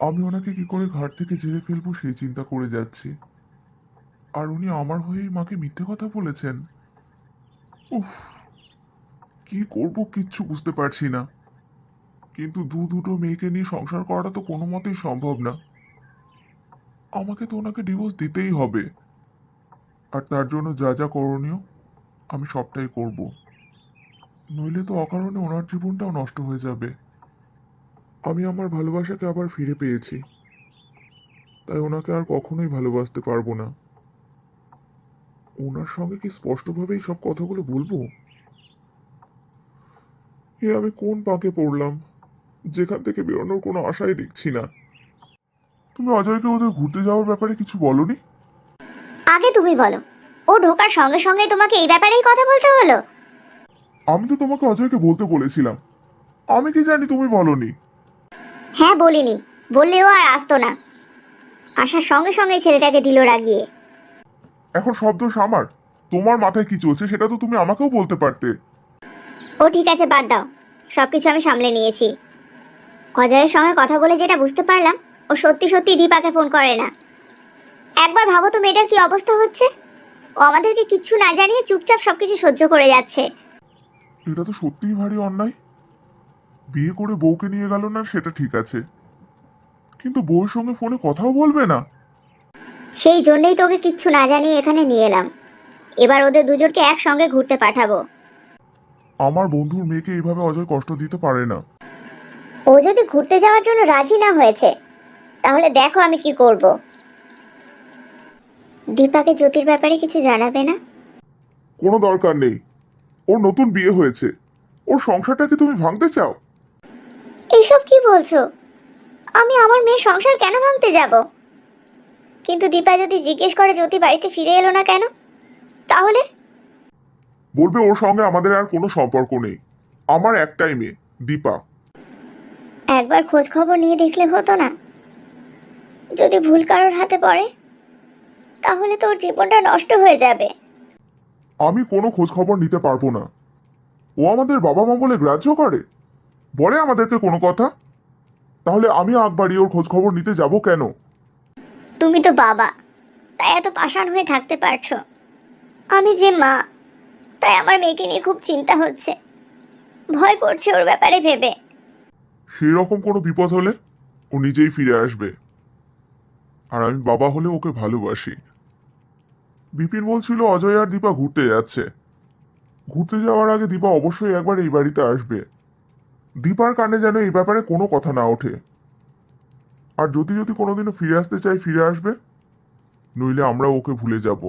আমি ওনাকে কি করে ঘাট থেকে ঝেড়ে ফেলব সেই চিন্তা করে যাচ্ছি। আর উনি আমার হয়েই মাকে মিথ্যে কথা বলেছেন। উফ, কি করব কিচ্ছু বুঝতে পারছি না। কিন্তু দু দুটো মেয়েকে নিয়ে সংসার করাটা তো কোনো মতেই সম্ভব না। আমাকে তো ওনাকে ডিভোর্স দিতেই হবে। আর তার জন্য যা যা করণীয়, আমি সবটাই করব। নইলে তো অকারণে ওনার জীবনটাও নষ্ট হয়ে যাবে। আমি আমার ভালোবাসাকে আবার ফিরে পেয়েছি। তাই ওনাকে আর কখনোই ভালোবাসতে পারব না। ওনার সঙ্গে কি স্পষ্টভাবেই সব কথাগুলো বলব? এ আমি কোন পাকে পড়লাম? যেখান থেকে বেরোনোর কোনো আশাই দেখছি না। তুমি অজয়কে ওদের ঘুরতে যাওয়ার ব্যাপারে কিছু বলনি? আগে তুমি বলো ও ঢোকার সঙ্গে সঙ্গে তোমাকে এই ব্যাপারেই কথা বলতে হলো? আমি তো তোমাকে অজয়কে বলতে বলেছিলাম। আমি কি জানি তুমি বলনি? হ্যাঁ বলিনি। বললেও আর আসতো না। আসার সঙ্গে সঙ্গে ছেলেটাকে দিল রাগিয়ে। এখন সব দোষ আমার। তোমার মাথায় কি চলছে সেটা তো তুমি আমাকেও বলতে পারতে। ও ঠিক আছে বাদ দাও। সব কিছু আমি সামলে নিয়েছি। অজয়ের সঙ্গে কথা বলে যেটা বুঝতে পারলাম ও সত্যি সত্যি দীপাকে ফোন করে না। একবার ভাবো তো মেয়েটার কি অবস্থা হচ্ছে। ও আমাদেরকে কিচ্ছু না জানিয়ে চুপচাপ সব কিছু সহ্য করে যাচ্ছে। এটা তো সত্যিই ভারী অন্যায়। বিয়ে করে বউকে নিয়ে গেল না সেটা ঠিক আছে। কিন্তু বউয়ের সঙ্গে ফোনে কথাও বলবে না। সেই জন্যই তোকে কিচ্ছু না জানিয়ে এখানে নিয়ে এলাম। এবার ওদের দুজনকে একসঙ্গে ঘুরতে পাঠাবো। আমার বন্ধুর মেয়েকে এইভাবে অজয় কষ্ট দিতে পারে না। ও যদি ঘুরতে যাওয়ার জন্য রাজি না হয়েছে তাহলে দেখো আমি কি করব। দীপাকে জ্যোতির ব্যাপারে কিছু জানাবে না? কোনো দরকার নেই। ওর নতুন বিয়ে হয়েছে। ওর সংসারটাকে তুমি ভাঙতে চাও? এইসব কি বলছো? আমি আমার মেয়ের সংসার কেন ভাঙতে যাব? কিন্তু দীপা যদি জিজ্ঞেস করে জ্যোতি বাড়িতে ফিরে এলো না কেন তাহলে? বলবে ওর সঙ্গে আমাদের আর কোনো সম্পর্ক নেই। আমার একটাই মেয়ে দীপা। একবার খোঁজ খবর নিয়ে দেখলে হতো না। যদি ভুল কারোর হাতে পড়ে তাহলে তোর জীবনটা নষ্ট হয়ে যাবে। আমি কোনো খোঁজ খবর নিতে পারব না। ও আমাদের বাবা মা বলে গ্রাহ্য করে? বলে আমাদেরকে কোনো কথা? তাহলে আমি আগ বাড়িয়ে ওর খোঁজ খবর নিতে যাব কেন? তুমি তো বাবা তাই এত পাষাণ হয়ে থাকতে পারছ। আমি যে মা তাই আমার মেয়েকে নিয়ে খুব চিন্তা হচ্ছে। ভয় করছে ওর ব্যাপারে ভেবে। সেই রকম কোনো বিপদ হলে ও নিজেই ফিরে আসবে। আর আমি বাবা হলে ওকে ভালোবাসি। বিপিন বলছিল অজয় আর দীপা ঘুরতে যাচ্ছে। ঘুরতে যাওয়ার আগে দীপা অবশ্যই একবার এই বাড়িতে আসবে। দীপার কানে যেন এই ব্যাপারে কোনো কথা না ওঠে। আর যদি যদি কোনোদিনও ফিরে আসতে চাই ফিরে আসবে? নইলে আমরা ওকে ভুলে যাব।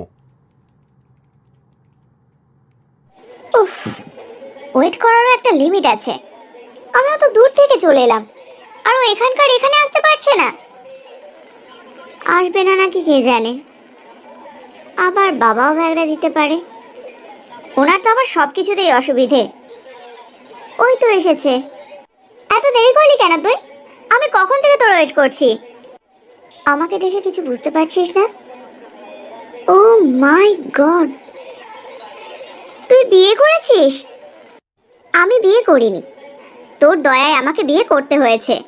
উফ ওয়েট করারও একটা লিমিট আছে। আমরা তো দূর থেকে চলে এলাম। আর ও এখানকার এখানে আসতে পারছে না। আসবে না নাকি কে জানে? আবার বাবাও ভ্যাগড়া দিতে পারে। ওনার তো আবার সব কিছুতেই অসুবিধে। ওই তো এসেছে। এত দেরি করলি কেন তুই? আমি কখন থেকে তোর ওয়েট করছি? আমাকে দেখে কিছু বুঝতে পারছিস না? Oh my God. তুই বিয়ে করেছিস? আমি বিয়ে করিনি। তোর দয়ায় আমাকে বিয়ে করতে হয়েছে।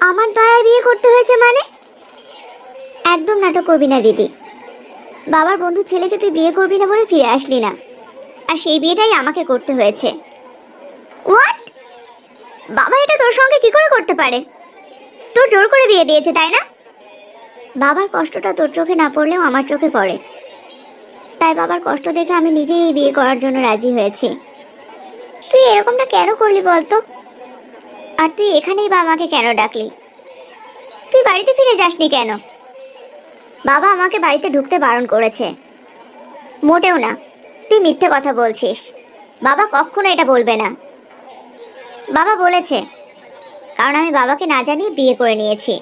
আমার দয়ায় বিয়ে করতে হয়েছে মানে? একদম নাটক করবি না, দিদি। বাবার বন্ধু ছেলেকে তুই বিয়ে করবি না বলে ফিরে আসলি না। আর সেই বিয়েটাই আমাকে করতে হয়েছে। হোয়াট বাবা এটা তোর সঙ্গে কি করে করতে পারে? তোর জোর করে বিয়ে দিয়েছে, তাই না? বাবার কষ্টটা তোর চোখে না পড়লেও আমার চোখে পড়ে। তাই বাবার কষ্ট দেখে আমি নিজেই বিয়ে করার জন্য রাজি হয়েছি। তুই এরকমটা কেন করলি বলতো? আর তুই এখানেই বা আমাকে কেন ডাকলি? তুই বাড়িতে ফিরে যাসনি কেন? বাবা আমাকে বাড়িতে ঢুকতে বারণ করেছে। মোটেও না, তুই মিথ্যে কথা বলছিস। বাবা কখনো এটা বলবে না। বাবা বলেছে কারণ আমি বাবাকে না জানিয়ে বিয়ে করে নিয়েছি।